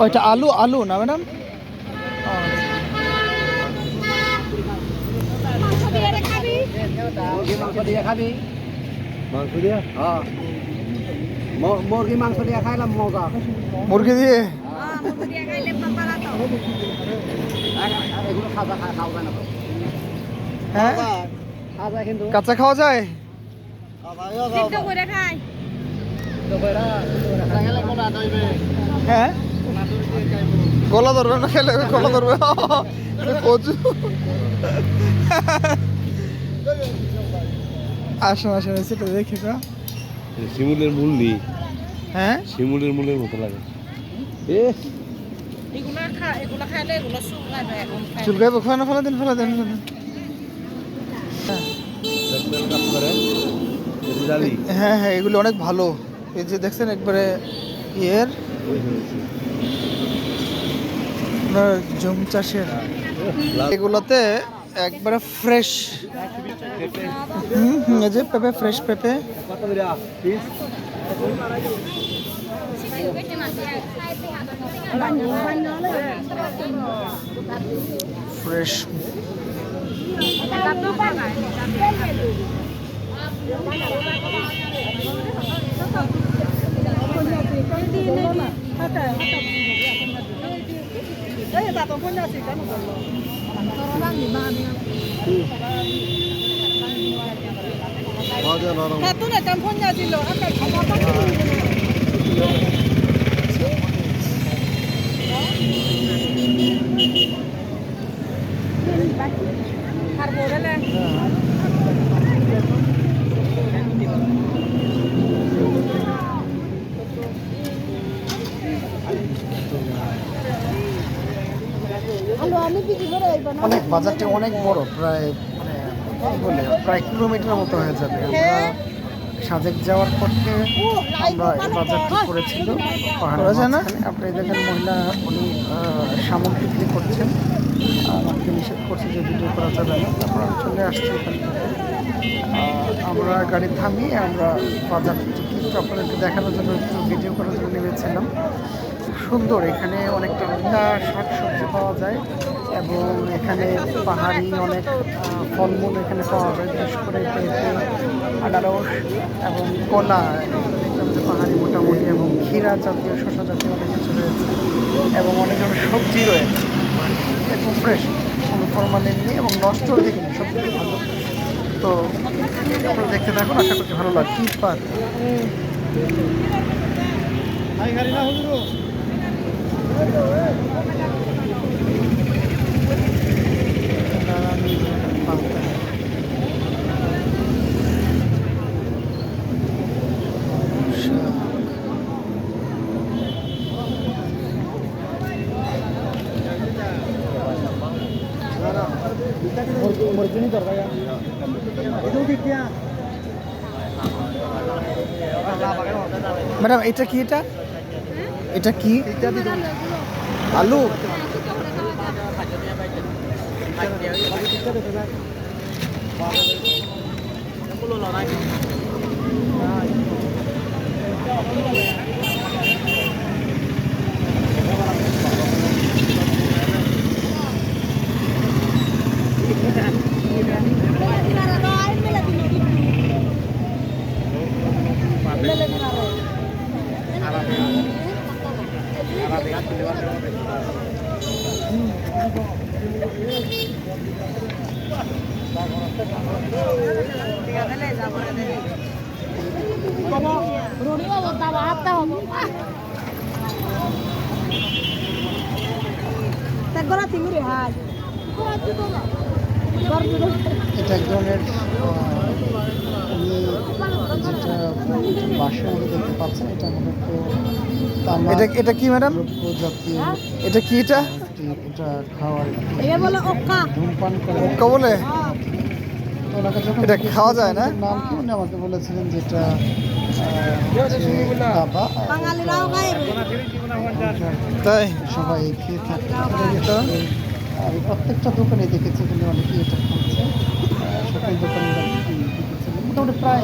ওইটা আলু আলু না ম্যাডাম? মুরগি মাংস দিয়ে? খাবি মাংস দিয়া মু- মুরগি মাংস দিয়ে খাইলাম মজা মুরগি দিয়ে হ্যাঁ? কাঁচা খাওয়া যায়? হ্যাঁ? গলা ধরবে না খেলে গলা ধরবে। কচু। আসুন আসুন সেটা দেখি তো শিমুলের মূল নেই। হ্যাঁ? শিমুলের মূলের মতো লাগে। এ। ফেলা দিন ফেলা ফেলা হ্যাঁ হ্যাঁ এগুলো অনেক ভালো। এই যে দেখছেন একবারে ইয়ের। আপনার জুম চাষের এগুলোতে একবারে ফ্রেশ হুম যে পেঁপে ফ্রেশ পেঁপে। কত করে পিস ফ্রেশ মজা নরম নতুন একটা ফোন দিল আর অনেক বাজারটা অনেক বড় প্রায় মানে বলে প্রায় কিলোমিটার মতো হয়ে যাবে। আমরা সাজেক যাওয়ার পথে আমরা এই বাজারটি করেছিল না? আপনি দেখেন মহিলা উনি শামুক বিক্রি করছেন। আমাকে নিষেধ করছে যে ভিডিও করা যাবে না। তারপর আমি চলে আসছি আমরা গাড়ি থামিয়ে আমরা বাজারটি কিন্তু আপনাদেরকে দেখানোর জন্য একটু ভিডিও করার জন্য নেমেছিলাম। সুন্দর। এখানে অনেক টাটকা শাক সবজি পাওয়া যায় এবং এখানে পাহাড়ি অনেক ফলমূল এখানে পাওয়া যায় বিশেষ করে পেঁপে আনারস এবং কলা। পাহাড়ি মোটামুটি এবং ক্ষীরা জাতীয় শসা জাতীয় অনেক কিছু রয়েছে এবং অনেক ধরনের সবজি রয়েছে। একদম ফ্রেশ কোনো ফরমালিন নেই এবং নষ্ট দেখিনি সব থেকে ভালো। তো আপনারা দেখতে থাকুন আশা করছি ভালো লাগবে। কি পাক ম্যাডাম এটা কি এটা এটা কি? আলু? তারপর এটা এক ধরনের যেটা দেখতে পাচ্ছেন এটা মূলত এটা এটা কি ম্যাডাম এটা কি এটা? এটা খাওয়ার এটা বলে ওকা ধূমপান করে। ওকা বলে? তো ওনাকে যখন এটা খাওয়া যায় না? নাম কি? উনি আমাকে বলেছিলেন দাবা এটা তাই? সবাই খেয়ে থাকে আমি প্রত্যেকটা দোকানে দেখেছি এখানে অনেকেই এটা খাচ্ছে। মোটামুটি প্রায়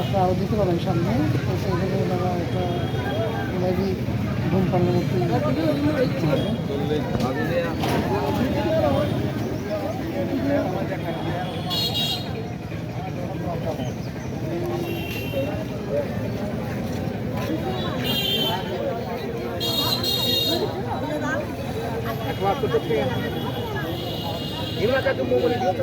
আপনারা দিতে পারেন সামনে। তো ওনারা এটা ধূমপান এগুলো কাকে মোবাইলে দিতে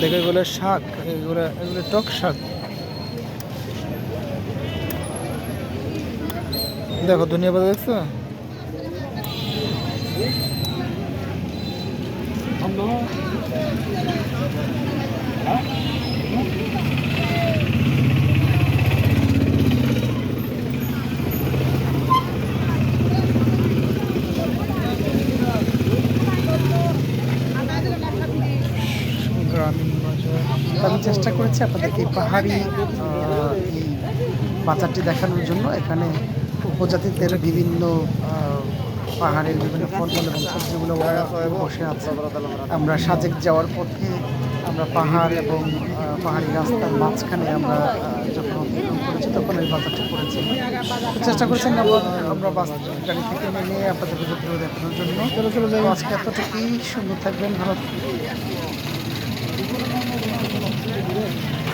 দেখো এগুলো শাক এগুলো এগুলো টক শাক। দেখো দুনিয়া পাতা দেখছ বাজার আমি চেষ্টা করেছি আপনাদেরকে এই পাহাড়ি এই বাজারটি দেখানোর জন্য। এখানে উপজাতিদের বিভিন্ন পাহাড়ের বিভিন্ন ফলমূল এবং সবজিগুলো বসে আছে। আমরা সাজেক যাওয়ার পথে আমরা পাহাড় এবং পাহাড়ি রাস্তার মাঝখানে আমরা যখন অতিক্রম করেছি, তখন ওই বাজারটি করেছি। চেষ্টা করেছি আমরা বাস গাড়ি থেকে নেমে আপনাদের দেখানোর জন্য। আজকে এতটুকুই। সুন্দর থাকবেন, ভালো থাকবেন। Amen.